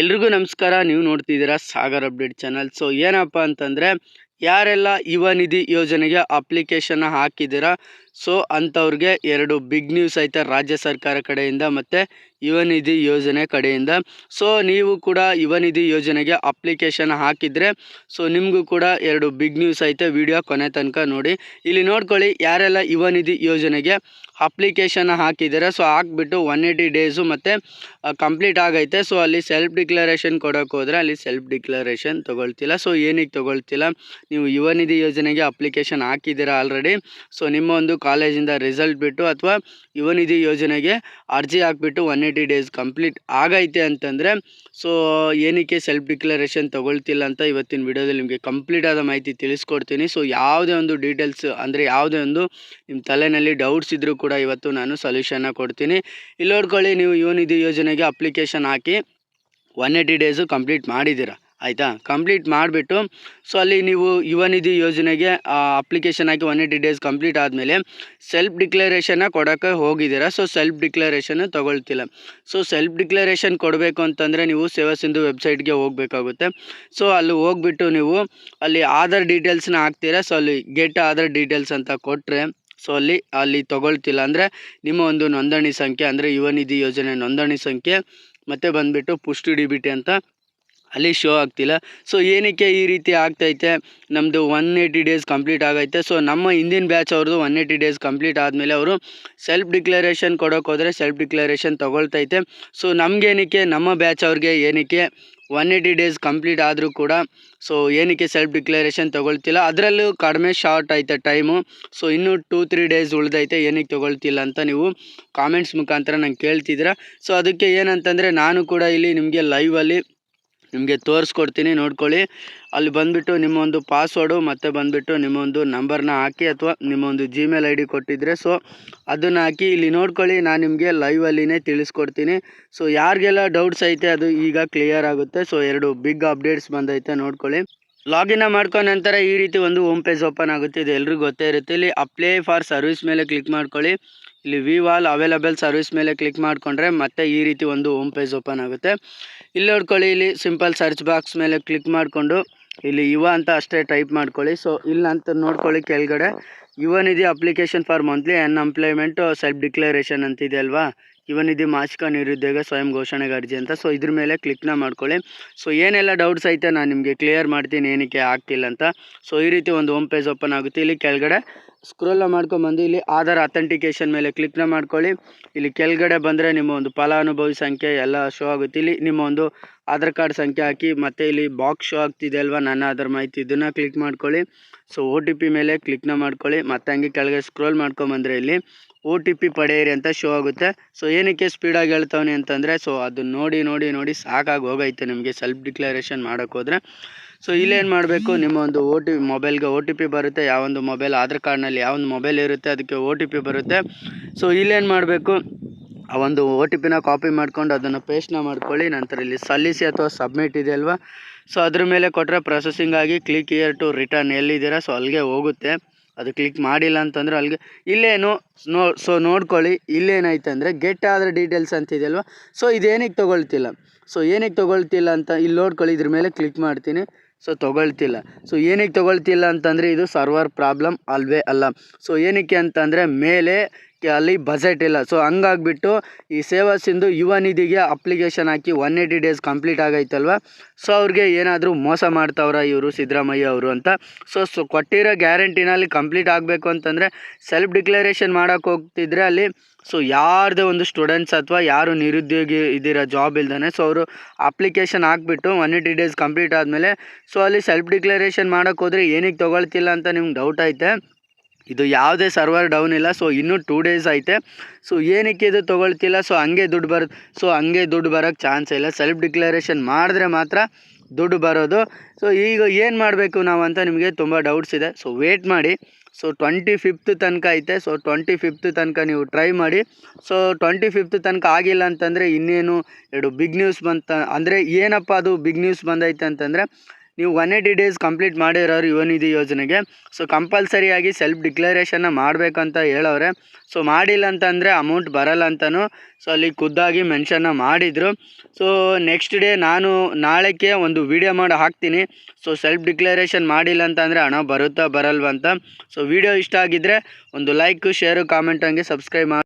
ಎಲ್ರಿಗೂ ನಮಸ್ಕಾರ. ನೀವು ನೋಡ್ತಿದ್ದೀರಾ ಸಾಗರ್ ಅಪ್ಡೇಟ್ ಚಾನಲ್. ಸೊ ಏನಪ್ಪ ಅಂತಂದರೆ, ಯಾರೆಲ್ಲ ಯುವ ನಿಧಿ ಯೋಜನೆಗೆ ಅಪ್ಲಿಕೇಶನ್ ಹಾಕಿದ್ದೀರಾ ಸೊ ಅಂಥವ್ರಿಗೆ ಎರಡು ಬಿಗ್ ನ್ಯೂಸ್ ಐತೆ ರಾಜ್ಯ ಸರ್ಕಾರ ಕಡೆಯಿಂದ ಮತ್ತು ಯುವನಿಧಿ ಯೋಜನೆ ಕಡೆಯಿಂದ. ಸೊ ನೀವು ಕೂಡ ಯುವನಿಧಿ ಯೋಜನೆಗೆ ಅಪ್ಲಿಕೇಶನ್ ಹಾಕಿದರೆ, ಸೊ ನಿಮಗೂ ಕೂಡ ಎರಡು ಬಿಗ್ ನ್ಯೂಸ್ ಐತೆ ವಿಡಿಯೋ ಕೊನೆ ತನಕ ನೋಡಿ. ಇಲ್ಲಿ ನೋಡ್ಕೊಳ್ಳಿ, ಯಾರೆಲ್ಲ ಯುವನಿಧಿ ಯೋಜನೆಗೆ ಅಪ್ಲಿಕೇಶನ್ ಹಾಕಿದ್ದಾರೆ ಸೊ ಹಾಕ್ಬಿಟ್ಟು ಒನ್ ಏಯ್ಟಿ ಡೇಸು ಮತ್ತು ಕಂಪ್ಲೀಟ್ ಆಗೈತೆ. ಸೊ ಅಲ್ಲಿ ಸೆಲ್ಫ್ ಡಿಕ್ಲರೇಷನ್ ಕೊಡೋಕೆ ಹೋದರೆ ಅಲ್ಲಿ ಸೆಲ್ಫ್ ಡಿಕ್ಲರೇಷನ್ ತೊಗೊಳ್ತಿಲ್ಲ. ಸೊ ಏನಕ್ಕೆ ತೊಗೊಳ್ತಿಲ್ಲ, ನೀವು ಯುವನಿಧಿ ಯೋಜನೆಗೆ ಅಪ್ಲಿಕೇಶನ್ ಹಾಕಿದ್ದೀರಾ ಆಲ್ರೆಡಿ ಸೊ ನಿಮ್ಮ ಒಂದು ಕಾಲೇಜಿಂದ ರಿಸಲ್ಟ್ ಬಿಟ್ಟು ಅಥವಾ ಯುವನಿಧಿ ಯೋಜನೆಗೆ ಅರ್ಜಿ ಹಾಕ್ಬಿಟ್ಟು ಒನ್ ಏಯ್ಟಿ ಡೇಸ್ ಕಂಪ್ಲೀಟ್ ಆಗೈತೆ ಅಂತಂದರೆ ಸೊ ಏನಕ್ಕೆ ಸೆಲ್ಫ್ ಡಿಕ್ಲರೇಷನ್ ತೊಗೊಳ್ತಿಲ್ಲ ಅಂತ ಇವತ್ತಿನ ವಿಡಿಯೋದಲ್ಲಿ ನಿಮಗೆ ಕಂಪ್ಲೀಟ್ ಆದ ಮಾಹಿತಿ ತಿಳಿಸ್ಕೊಡ್ತೀನಿ. ಸೊ ಯಾವುದೇ ಒಂದು ಡೀಟೇಲ್ಸ್ ಅಂದರೆ ಯಾವುದೇ ಒಂದು ನಿಮ್ಮ ತಲೆಯಲ್ಲಿ ಡೌಟ್ಸ್ ಇದ್ದರೂ ಕೂಡ ಇವತ್ತು ನಾನು ಸೊಲ್ಯೂಷನ್ನ ಕೊಡ್ತೀನಿ. ಇಲ್ಲಿ ನೋಡ್ಕೊಳ್ಳಿ, ನೀವು ಯುವನಿಧಿ ಯೋಜನೆಗೆ ಅಪ್ಲಿಕೇಶನ್ ಹಾಕಿ ಒನ್ ಏಯ್ಟಿ ಡೇಸು ಕಂಪ್ಲೀಟ್ ಮಾಡಿದ್ದೀರಾ. ಆಯಿತಾ? ಕಂಪ್ಲೀಟ್ ಮಾಡಿಬಿಟ್ಟು ಸೊ ಅಲ್ಲಿ ನೀವು ಯುವ ನಿಧಿ ಯೋಜನೆಗೆ ಅಪ್ಲಿಕೇಶನ್ ಹಾಕಿ ಒನ್ ಏಯ್ಟಿ ಡೇಸ್ ಕಂಪ್ಲೀಟ್ ಆದಮೇಲೆ ಸೆಲ್ಫ್ ಡಿಕ್ಲರೇಷನ್ನ ಕೊಡೋಕ್ಕೆ ಹೋಗಿದ್ದೀರಾ? ಸೊ ಸೆಲ್ಫ್ ಡಿಕ್ಲರೇಷನ್ ತೊಗೊಳ್ತಿಲ್ಲ ಸೊ ಸೆಲ್ಫ್ ಡಿಕ್ಲರೇಷನ್ ಕೊಡಬೇಕು ಅಂತಂದರೆ ನೀವು ಸೇವಾ ಸಿಂಧು ವೆಬ್ಸೈಟ್ಗೆ ಹೋಗಬೇಕಾಗುತ್ತೆ. ಸೊ ಅಲ್ಲಿ ಹೋಗ್ಬಿಟ್ಟು ನೀವು ಅಲ್ಲಿ ಆಧಾರ್ ಡೀಟೇಲ್ಸ್ನ ಹಾಕ್ತೀರಾ? ಸೊ ಅಲ್ಲಿ ಗೆಟ್ ಆಧಾರ್ ಡೀಟೇಲ್ಸ್ ಅಂತ ಕೊಟ್ಟರೆ ಸೊ ಅಲ್ಲಿ ಅಲ್ಲಿ ತೊಗೊಳ್ತಿಲ್ಲ ಅಂದರೆ ನಿಮ್ಮ ಒಂದು ನೋಂದಣಿ ಸಂಖ್ಯೆ, ಅಂದರೆ ಯುವ ನಿಧಿ ಯೋಜನೆ ನೋಂದಣಿ ಸಂಖ್ಯೆ, ಮತ್ತು ಬಂದುಬಿಟ್ಟು ಪುಷ್ಟಿ ಡಿ ಬಿ ಟಿ ಅಂತ ಅಲ್ಲಿ ಶೋ ಆಗ್ತಿಲ್ಲ. ಸೊ ಏನಕ್ಕೆ ಈ ರೀತಿ ಆಗ್ತೈತೆ? ನಮ್ಮದು ಒನ್ ಏಯ್ಟಿ ಡೇಸ್ ಕಂಪ್ಲೀಟ್ ಆಗೈತೆ. ಸೊ ನಮ್ಮ ಹಿಂದಿನ ಬ್ಯಾಚ್ ಅವ್ರದ್ದು ಒನ್ ಏಯ್ಟಿ ಡೇಸ್ ಕಂಪ್ಲೀಟ್ ಆದಮೇಲೆ ಅವರು ಸೆಲ್ಫ್ ಡಿಕ್ಲರೇಷನ್ ಕೊಡೋಕೆ ಹೋದರೆ ಸೆಲ್ಫ್ ಡಿಕ್ಲರೇಷನ್ ತೊಗೊಳ್ತೈತೆ. ಸೊ ನಮಗೇನಕ್ಕೆ ನಮ್ಮ ಬ್ಯಾಚ್ ಅವ್ರಿಗೆ ಏನಕ್ಕೆ? ಒನ್ ಏಯ್ಟಿ ಡೇಸ್ ಕಂಪ್ಲೀಟ್ ಆದರೂ ಕೂಡ ಸೊ ಏನಕ್ಕೆ ಸೆಲ್ಫ್ ಡಿಕ್ಲರೇಷನ್ ತೊಗೊಳ್ತಿಲ್ಲ? ಅದರಲ್ಲೂ ಕಡಿಮೆ ಶಾರ್ಟ್ ಐತೆ ಟೈಮು ಸೊ ಇನ್ನೂ ಟೂ ತ್ರೀ ಡೇಸ್ ಉಳಿದೈತೆ, ಏನಕ್ಕೆ ತೊಗೊಳ್ತಿಲ್ಲ ಅಂತ ನೀವು ಕಾಮೆಂಟ್ಸ್ ಮುಖಾಂತರ ನಂಗೆ ಕೇಳ್ತಿದ್ದೀರಾ? ಸೊ ಅದಕ್ಕೆ ಏನಂತಂದರೆ, ನಾನು ಕೂಡ ಇಲ್ಲಿ ನಿಮಗೆ ಲೈವಲ್ಲಿ ನಿಮಗೆ ತೋರಿಸ್ಕೊಡ್ತೀನಿ, ನೋಡ್ಕೊಳ್ಳಿ. ಅಲ್ಲಿ ಬಂದುಬಿಟ್ಟು ನಿಮ್ಮ ಒಂದು ಪಾಸ್ವರ್ಡು ಮತ್ತು ಬಂದುಬಿಟ್ಟು ನಿಮ್ಮ ಒಂದು ನಂಬರ್ನ ಹಾಕಿ ಅಥವಾ ನಿಮ್ಮ ಒಂದು ಜಿಮೇಲ್ ಐ ಡಿ ಕೊಟ್ಟಿದ್ದರೆ ಸೊ ಅದನ್ನು ಹಾಕಿ ಇಲ್ಲಿ ನೋಡ್ಕೊಳ್ಳಿ, ನಾನು ನಿಮಗೆ ಲೈವಲ್ಲಿನೇ ತಿಳಿಸ್ಕೊಡ್ತೀನಿ. ಸೊ ಯಾರಿಗೆಲ್ಲ ಡೌಟ್ಸ್ ಐತೆ, ಅದು ಈಗ ಕ್ಲಿಯರ್ ಆಗುತ್ತೆ. ಸೊ ಎರಡು ಬಿಗ್ ಅಪ್ಡೇಟ್ಸ್ ಬಂದೈತೆ, ನೋಡ್ಕೊಳ್ಳಿ. ಲಾಗಿನ್ ಮಾಡ್ಕೊಂಡ ನಂತರ ಈ ರೀತಿ ಒಂದು ಹೋಮ್ ಪೇಜ್ ಓಪನ್ ಆಗುತ್ತೆ. ಇದು ಎಲ್ರಿಗೂ ಗೊತ್ತೇ ಇರುತ್ತೆ. ಇಲ್ಲಿ ಅಪ್ಲೈ ಫಾರ್ ಸರ್ವಿಸ್ ಮೇಲೆ ಕ್ಲಿಕ್ ಮಾಡ್ಕೊಳ್ಳಿ. ಇಲ್ಲಿ ವಿ ವಾಲ್ ಅವೈಲಬಲ್ ಸರ್ವಿಸ್ ಮೇಲೆ ಕ್ಲಿಕ್ ಮಾಡಿಕೊಂಡ್ರೆ ಮತ್ತೆ ಈ ರೀತಿ ಒಂದು ಹೋಮ್ ಪೇಜ್ ಓಪನ್ ಆಗುತ್ತೆ. ಇಲ್ಲಿ ನೋಡ್ಕೊಳ್ಳಿ, ಇಲ್ಲಿ ಸಿಂಪಲ್ ಸರ್ಚ್ ಬಾಕ್ಸ್ ಮೇಲೆ ಕ್ಲಿಕ್ ಮಾಡಿಕೊಂಡು ಇಲ್ಲಿ ಯುವ ಅಂತ ಅಷ್ಟೇ ಟೈಪ್ ಮಾಡ್ಕೊಳ್ಳಿ. ಸೊ ಇಲ್ಲಿ ಅಂತ ನೋಡ್ಕೊಳ್ಳಿ ಕೆಳಗಡೆ. Yuva Nidhi application for monthly unemployment self declaration ಅಂತಿದೆ ಅಲ್ವಾ? ಯುವ ನಿಧಿ ಮಾಸಿಕ ನಿರುದ್ಯೋಗ ಸ್ವಯಂ ಘೋಷಣೆಗೆ ಅರ್ಜಿ ಅಂತ. ಸೊ ಇದ್ರ ಮೇಲೆ ಕ್ಲಿಕ್ನ ಮಾಡ್ಕೊಳ್ಳಿ. ಸೊ ಏನೆಲ್ಲ ಡೌಟ್ಸ್ ಐತೆ ನಾನು ನಿಮಗೆ ಕ್ಲಿಯರ್ ಮಾಡ್ತೀನಿ, ಏನಕ್ಕೆ ಆಗ್ತಿಲ್ಲ ಅಂತ. ಸೊ ಈ ರೀತಿ ಒಂದು ಹೋಮ್ ಪೇಜ್ ಓಪನ್ ಆಗುತ್ತೆ. ಇಲ್ಲಿ ಕೆಳಗಡೆ ಸ್ಕ್ರೋಲ್ ಮಾಡ್ಕೊಂಬಂದು ಇಲ್ಲಿ ಆಧಾರ್ ಅಥೆಂಟಿಕೇಶನ್ ಮೇಲೆ ಕ್ಲಿಕ್ನ ಮಾಡ್ಕೊಳ್ಳಿ. ಇಲ್ಲಿ ಕೆಳಗಡೆ ಬಂದರೆ ನಿಮ್ಮ ಒಂದು ಫಲಾನುಭವಿ ಸಂಖ್ಯೆ ಎಲ್ಲ ಶೋ ಆಗುತ್ತೆ. ಇಲ್ಲಿ ನಿಮ್ಮ ಒಂದು ಆಧಾರ್ ಕಾರ್ಡ್ ಸಂಖ್ಯೆ ಹಾಕಿ ಮತ್ತು ಇಲ್ಲಿ ಬಾಕ್ಸ್ ಶೋ ಆಗ್ತಿದೆ ಅಲ್ವಾ? ನನ್ನ ಆಧಾರ್ ಮಾಹಿತಿ ಇದನ್ನು ಕ್ಲಿಕ್ ಮಾಡ್ಕೊಳ್ಳಿ. ಸೊ ಒ ಟಿ ಪಿ ಮೇಲೆ ಕ್ಲಿಕ್ನ ಮಾಡ್ಕೊಳ್ಳಿ. ಮತ್ತು ಹಂಗೆ ಕೆಳಗೆ ಸ್ಕ್ರೋಲ್ ಮಾಡ್ಕೊಂಬಂದರೆ ಇಲ್ಲಿ ಒ ಟಿ ಪಿ ಪಡೆಯಿರಿ ಅಂತ ಶೋ ಆಗುತ್ತೆ. ಸೊ ಏನಕ್ಕೆ ಸ್ಪೀಡಾಗಿ ಹೇಳ್ತಾವೆ ಅಂತಂದರೆ ಸೊ ಅದು ನೋಡಿ ನೋಡಿ ನೋಡಿ ಸಾಕಾಗಿ ಹೋಗೈತೆ ನಿಮಗೆ. ಸೆಲ್ಫ್ ಡಿಕ್ಲರೇಷನ್ ಮಾಡೋಕ್ಕೆ ಹೋದರೆ. ಸೊ ಇಲ್ಲೇನು ಮಾಡಬೇಕು? ನಿಮ್ಮ ಒಂದು ಓ ಟಿ ಮೊಬೈಲ್ಗೆ ಓ ಟಿ ಪಿ ಬರುತ್ತೆ ಯಾವೊಂದು ಮೊಬೈಲ್ ಆಧಾರ್ ಕಾರ್ಡ್ನಲ್ಲಿ ಯಾವೊಂದು ಮೊಬೈಲ್ ಇರುತ್ತೆ, ಅದಕ್ಕೆ ಓ ಟಿ ಪಿ ಬರುತ್ತೆ. ಸೊ ಇಲ್ಲೇನು ಮಾಡಬೇಕು? ಆ ಒಂದು ಓ ಟಿ ಪಿನ ಕಾಪಿ ಮಾಡ್ಕೊಂಡು ಅದನ್ನು ಪೇಸ್ಟ್ನ ಮಾಡ್ಕೊಳ್ಳಿ, ನಂತರ ಇಲ್ಲಿ ಸಲ್ಲಿಸಿ ಅಥವಾ ಸಬ್ಮಿಟ್ ಇದೆ ಅಲ್ವಾ? ಸೊ ಅದ್ರ ಮೇಲೆ ಕೊಟ್ಟರೆ ಪ್ರೊಸೆಸಿಂಗ್ ಆಗಿ ಕ್ಲಿಕ್ ಇಯರ್ ಟು ರಿಟರ್ನ್ ಎಲ್ಲಿದ್ದೀರಾ? ಸೊ ಅಲ್ಲಿಗೆ ಹೋಗುತ್ತೆ. ಅದು ಕ್ಲಿಕ್ ಮಾಡಿಲ್ಲ ಅಂತಂದ್ರೆ ಅಲ್ಲಿಗೆ, ಇಲ್ಲೇನು, ನೋ ಸೊ ನೋಡ್ಕೊಳ್ಳಿ, ಇಲ್ಲೇನಾಯ್ತು ಅಂದರೆ ಗೆಟ್ ಆದ್ರೆ ಡೀಟೇಲ್ಸ್ ಅಂತಿದೆ ಅಲ್ವಾ? ಸೊ ಇದೇನಕ್ಕೆ ತೊಗೊಳ್ತಿಲ್ಲ. ಸೊ ಏನಕ್ಕೆ ತೊಗೊಳ್ತಿಲ್ಲ ಅಂತ ಇಲ್ಲಿ ನೋಡ್ಕೊಳ್ಳಿ, ಇದ್ರ ಮೇಲೆ ಕ್ಲಿಕ್ ಮಾಡ್ತೀನಿ. ಸೊ ತೊಗೊಳ್ತಿಲ್ಲ. ಸೊ ಏನಕ್ಕೆ ತೊಗೊಳ್ತಿಲ್ಲ ಅಂತಂದರೆ ಇದು ಸರ್ವರ್ ಪ್ರಾಬ್ಲಮ್ ಅಲ್ವೇ ಅಲ್ಲ. ಸೊ ಏನಕ್ಕೆ ಅಂತಂದರೆ ಮೇಲೆ ಅಲ್ಲಿ ಬಜೆಟ್ ಇಲ್ಲ. ಸೊ ಹಂಗಾಗ್ಬಿಟ್ಟು ಈ ಸೇವಾ ಸಿಂಧು ಯುವ ನಿಧಿಗೆ ಅಪ್ಲಿಕೇಶನ್ ಹಾಕಿ ಒನ್ ಏಯ್ಟಿ ಡೇಸ್ ಕಂಪ್ಲೀಟ್ ಆಗೈತಲ್ವ? ಸೊ ಅವ್ರಿಗೆ ಏನಾದರೂ ಮೋಸ ಮಾಡ್ತಾವ್ರ ಇವರು ಸಿದ್ದರಾಮಯ್ಯ ಅವರು ಅಂತ? ಸೊ ಸೊ ಕೊಟ್ಟಿರೋ ಗ್ಯಾರಂಟಿನಲ್ಲಿ ಕಂಪ್ಲೀಟ್ ಆಗಬೇಕು ಅಂತಂದರೆ ಸೆಲ್ಫ್ ಡಿಕ್ಲರೇಷನ್ ಮಾಡೋಕ್ಕೆ ಹೋಗ್ತಿದ್ರೆ ಅಲ್ಲಿ ಸೊ ಯಾರದೇ ಒಂದು ಸ್ಟೂಡೆಂಟ್ಸ್ ಅಥವಾ ಯಾರು ನಿರುದ್ಯೋಗಿ ಇದ್ದೀರಾ ಜಾಬ್ ಇಲ್ದಾನೆ ಸೊ ಅವರು ಅಪ್ಲಿಕೇಶನ್ ಹಾಕ್ಬಿಟ್ಟು ಒನ್ ಏಯ್ಟಿ ಡೇಸ್ ಕಂಪ್ಲೀಟ್ ಆದಮೇಲೆ ಸೊ ಅಲ್ಲಿ ಸೆಲ್ಫ್ ಡಿಕ್ಲರೇಷನ್ ಮಾಡೋಕ್ಕೋದ್ರೆ ಹೋದರೆ ಏನಕ್ಕೆ ತೊಗೊಳ್ತಿಲ್ಲ ಅಂತ ನಿಮ್ಗೆ ಡೌಟ್ ಐತೆ. ಇದು ಯಾವುದೇ ಸರ್ವರ್ ಡೌನ್ ಇಲ್ಲ ಸೊ ಇನ್ನೂ ಟೂ ಡೇಸ್ ಐತೆ. ಸೊ ಏನಕ್ಕೆ ಇದು ತೊಗೊಳ್ತಿಲ್ಲ? ಸೊ ಹಂಗೆ ದುಡ್ಡು ಬರುತ್ತೆ ಸೊ ಹಂಗೆ ದುಡ್ಡು ಬರೋಕ್ಕೆ ಚಾನ್ಸ್ ಇಲ್ಲ. ಸೆಲ್ಫ್ ಡಿಕ್ಲರೇಷನ್ ಮಾಡಿದ್ರೆ ಮಾತ್ರ ದುಡ್ಡು ಬರೋದು. ಸೊ ಈಗ ಏನು ಮಾಡಬೇಕು ನಾವು ಅಂತ ನಿಮಗೆ ತುಂಬ ಡೌಟ್ಸ್ ಇದೆ. ಸೊ ವೇಟ್ ಮಾಡಿ. ಸೊ ಟ್ವೆಂಟಿ ಫಿಫ್ತ್ ತನಕ ಐತೆ. ಸೊ ಟ್ವೆಂಟಿ ಫಿಫ್ತ್ ತನಕ ನೀವು ಟ್ರೈ ಮಾಡಿ. ಸೊ ಟ್ವೆಂಟಿ ಫಿಫ್ತ್ ತನಕ ಆಗಿಲ್ಲ ಅಂತಂದರೆ ಇನ್ನೇನು, ಎರಡು ಬಿಗ್ ನ್ಯೂಸ್ ಬಂತ, ಅಂದರೆ ಏನಪ್ಪ ಅದು ಬಿಗ್ ನ್ಯೂಸ್ ಬಂದೈತೆ ಅಂತಂದರೆ ನೀವು ಒನ್ ಏಯ್ಟಿ ಡೇಸ್ ಕಂಪ್ಲೀಟ್ ಮಾಡಿರೋರು ಯುವ ನಿಧಿ ಯೋಜನೆಗೆ. ಸೊ ಕಂಪಲ್ಸರಿಯಾಗಿ ಸೆಲ್ಫ್ ಡಿಕ್ಲರೇಷನ್ನ ಮಾಡಬೇಕಂತ ಹೇಳೋರೆ ಸೊ ಮಾಡಿಲ್ಲ ಅಂತಂದರೆ ಅಮೌಂಟ್ ಬರಲ್ಲ ಅಂತಲೂ ಸೊ, ಅಲ್ಲಿ ಖುದ್ದಾಗಿ ಮೆನ್ಷನ್ನ ಮಾಡಿದರು. ಸೊ ನೆಕ್ಸ್ಟ್ ಡೇ ನಾನು ನಾಳೆಗೆ ಒಂದು ವಿಡಿಯೋ ಮಾಡಿ ಹಾಕ್ತೀನಿ. ಸೊ ಸೆಲ್ಫ್ ಡಿಕ್ಲರೇಷನ್ ಮಾಡಿಲ್ಲ ಅಂತಂದರೆ ಹಣ ಬರುತ್ತಾ ಬರಲ್ವಂತ ಸೊ ವಿಡಿಯೋ ಇಷ್ಟ ಆಗಿದ್ದರೆ ಒಂದು ಲೈಕ್ ಶೇರು ಕಾಮೆಂಟ್ ಹಂಗೆ ಸಬ್ಸ್ಕ್ರೈಬ್ ಮಾಡಿ